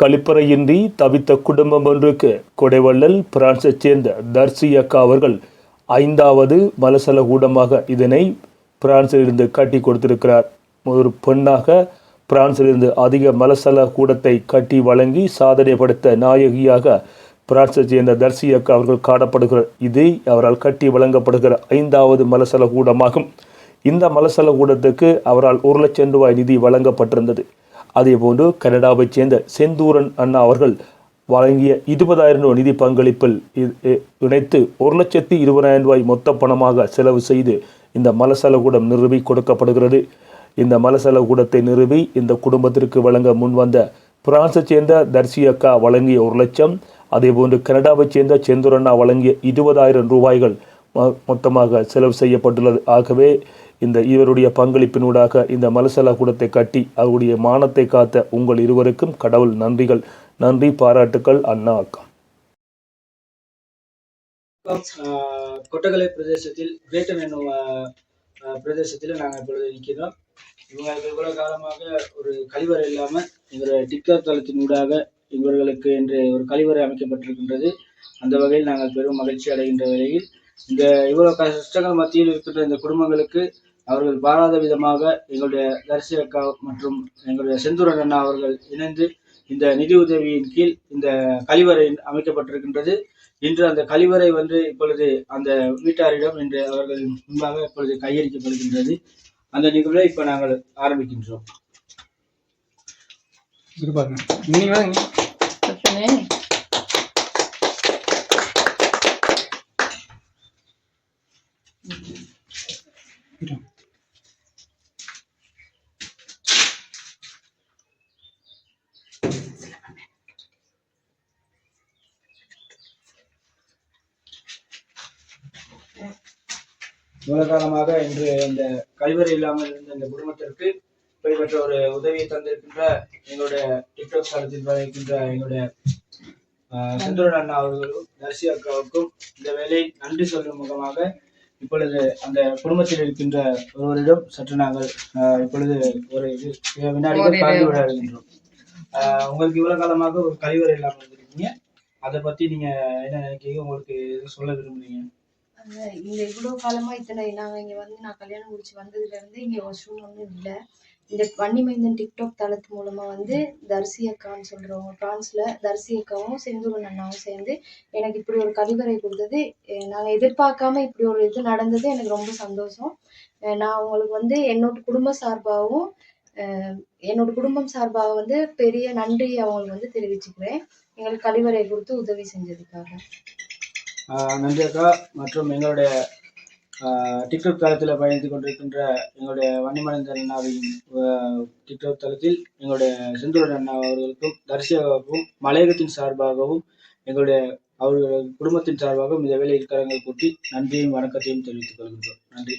கழிப்பறையின்றி தவித்த குடும்பம் ஒன்றுக்கு கொடைவள்ளல் பிரான்சைச் சேர்ந்த தர்சி அக்கா அவர்கள் ஐந்தாவது மலசல கூடமாக இதனை பிரான்சிலிருந்து கட்டி கொடுத்திருக்கிறார். ஒரு பெண்ணாக பிரான்சிலிருந்து அதிக மலசல கூடத்தை கட்டி வழங்கி சாதனை படுத்த நாயகியாக பிரான்சைச் சேர்ந்த தர்சி அக்கா அவர்கள் காணப்படுகிறார். இது அவரால் கட்டி வழங்கப்படுகிற ஐந்தாவது மலசல கூடமாகும். இந்த மலசல கூடத்துக்கு அவரால் ஒரு லட்சம் ரூபாய் நிதி வழங்கப்பட்டிருந்தது. அதேபோன்று கனடாவைச் சேர்ந்த செந்தூரன் அண்ணா அவர்கள் வழங்கிய இருபதாயிரம் ரூபாய் நிதி பங்களிப்பில் இ- இணைத்து ஒரு லட்சத்தி இருபதாயிரம் ரூபாய் மொத்த பணமாக செலவு செய்து இந்த மலசலகூடம் நிறுவி கொடுக்கப்படுகிறது. இந்த மலசலகூடத்தை நிறுவி இந்த குடும்பத்திற்கு வழங்க முன்வந்த பிரான்ஸை சேர்ந்த தர்சி அக்கா வழங்கிய ஒரு லட்சம் அதேபோன்று கனடாவைச் சேர்ந்த செந்தூரண்ணா வழங்கிய இருபதாயிரம் ரூபாய்கள் மொத்தமாக செலவு செய்யப்பட்டுள்ளது. ஆகவே இந்த இவருடைய பங்களிப்பினூடாக இந்த மலசல கூடத்தை கட்டி அவருடைய மானத்தை காத்த உங்கள் இருவருக்கும் கடவுள் நன்றிகள். நன்றி பாராட்டுக்கள் அண்ணா அக்கா கொட்டகலை பிரதேசத்தில் கிரேட்டன் என்னும் பிரதேசத்தில் நாங்கள் இப்பொழுது நிற்கிறோம். இவங்க இவ்வளவு காலமாக ஒரு கழிவறை இல்லாமல் இவர டிக்டாக் தளத்தின் ஊடாக இவர்களுக்கு என்று ஒரு கழிவறை அமைக்கப்பட்டிருக்கின்றது. அந்த வகையில் நாங்கள் பெரும் மகிழ்ச்சி அடைகின்ற வகையில் இந்த இவ்வளவு கஷ்டங்கள் மத்தியில் இருக்கின்ற இந்த குடும்பங்களுக்கு அவர்கள் பாராத விதமாக எங்களுடைய தரிசி அக்கா மற்றும் எங்களுடைய செந்தூரன் அண்ணா அவர்கள் இணைந்து இந்த நிதி உதவியின் கீழ் இந்த கழிவறை அமைக்கப்பட்டிருக்கின்றது. இன்று அந்த கழிவறை வந்து இப்பொழுது அந்த வீட்டாரிடம் இன்று அவர்கள் முன்பாக இப்பொழுது கையளிக்கப்படுகின்றது. அந்த நிகழ்வை இப்ப நாங்கள் ஆரம்பிக்கின்றோம். இவ்வளவு மூலகாலமாக இன்று இந்த கழிவறை இல்லாமல் இருந்த இந்த குடும்பத்திற்கு இப்படிப்பட்ட ஒரு உதவியை தந்திருக்கின்ற எங்களுடைய டிக்டாக் தளத்தில் வரைக்கின்ற எங்களுடைய சுந்தரன் செந்தூரன் அண்ணா அவர்களும் தர்சி அக்காவுக்கும் இந்த வேலையை நன்றி சொல்லும் முகமாக இப்பொழுது அந்த குடும்பத்தில் இருக்கின்ற ஒருவரிடம் சற்று நாங்கள் இப்பொழுது ஒரு இது வினாடிகள் கலந்து ஆஹ், உங்களுக்கு இவ்வளவு காலமாக ஒரு கழிவறை இல்லாமல் இருந்திருக்கீங்க. அதை பத்தி நீங்க என்ன நினைக்கிறீங்க? உங்களுக்கு சொல்ல விரும்புறீங்க? இந்த இவ்வளோ காலமாக இத்தனை நாங்கள் இங்கே வந்து நான் கல்யாணம் முடிச்சு வந்ததுலேருந்து இங்கே ஒரு வாஷ்ரூம் ஒன்றும் இல்லை. இந்த வன்னிமைந்தன் டிக்டாக் தளத்து மூலமாக வந்து தர்சி அக்கான்னு சொல்கிறவங்க ஃப்ரான்ஸில் தர்சி அக்காவும் செந்தூரன் அண்ணாவும் சேர்ந்து எனக்கு இப்படி ஒரு கழிவறை கொடுத்தது. நாங்கள் எதிர்பார்க்காம இப்படி ஒரு இது நடந்தது. எனக்கு ரொம்ப சந்தோஷம். நான் அவங்களுக்கு வந்து என்னோட குடும்ப சார்பாகவும் என்னோட குடும்பம் சார்பாக வந்து பெரிய நன்றி அவங்களுக்கு வந்து தெரிவிச்சுக்கிறேன். எங்களுக்கு கழிவறை கொடுத்து உதவி செஞ்சதுக்காக. நன்றி அக்கா மற்றும் எங்களுடைய டிக்டாக் தளத்தில் பயணித்துக் கொண்டிருக்கின்ற எங்களுடைய வன்னிமலைந்தர் அண்ணாவின் டிக்டாக் தளத்தில் எங்களுடைய செந்தூரன் அண்ணா அவர்களுக்கும் தரிசியாகவும் மலையகத்தின் சார்பாகவும் எங்களுடைய அவர்கள் குடும்பத்தின் சார்பாகவும் இந்த வேலையில் கரங்கள் கூட்டி நன்றியும் வணக்கத்தையும் தெரிவித்துக் கொள்கின்றோம். நன்றி.